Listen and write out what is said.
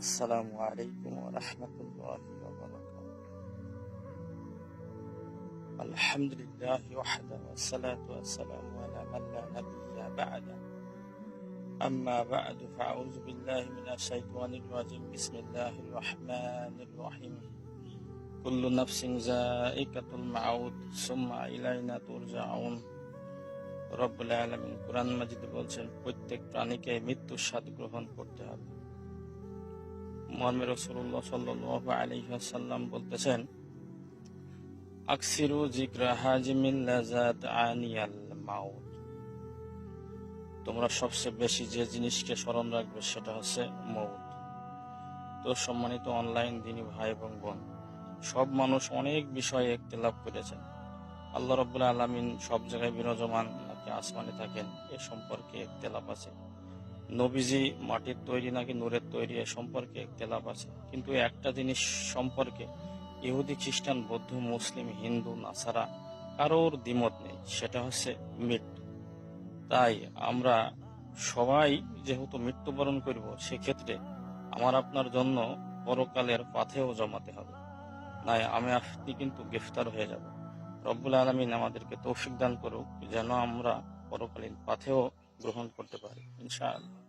السلام عليكم ورحمة الله وبركاته الحمد لله وحده والصلاة والسلام على من لا نبي بعده أما بعد فأعوذ بالله من الشيطان الرجيم بسم الله الرحمن الرحيم كل نفس ذائقة الموت ثم إلينا ترجعون রব্বুল আলমিন কোরআন মাজিদে বলছেন প্রত্যেক প্রাণীকে মৃত্যুর স্বাদ গ্রহণ করতে হবে মোহাম্মদ রসুল্লাহ সাল্লাহ আলহাসাল্লাম বলতেছেন, আকসিরু জিক্রা হাজিমিল্লাজাত আনিয়াল মাউত। তোমরা সবচেয়ে বেশি যে জিনিসকে স্মরণ রাখবে সেটা হচ্ছে মৌত তো সম্মানিত অনলাইন দিনী ভাই এবং বোন, সব মানুষ অনেক বিষয়ে একতলাপ করেছেন। আল্লাহ রব্বুল আলমিন সব জায়গায় বিরাজমান নাকি আসমানে থাকেন এ সম্পর্কে একতলাপ আছে। নবীজি মাটির তৈরি নাকি নূরের তৈরি এ সম্পর্কে একতলাপ আছে। কিন্তু একটা জিনিস সম্পর্কে ইহুদি খ্রিস্টান, বৌদ্ধ, মুসলিম, হিন্দু, নাসারা কারোর দ্বিমত নেই, সেটা হচ্ছে মৃত্যু তাই আমরা সবাই যেহেতু মৃত্যুবরণ করব, সেক্ষেত্রে আমার আপনার জন্য পরকালের পাথেও জমাতে হবে। নাই, আমি আপনি কিন্তু গ্রেফতার হয়ে যাব। রব্বুল আলমিন আমাদেরকে তৌফিক দান করুক, যেন আমরা পরকালীন পাথেও গ্রহণ করতে পারি, ইনশাআল্লাহ।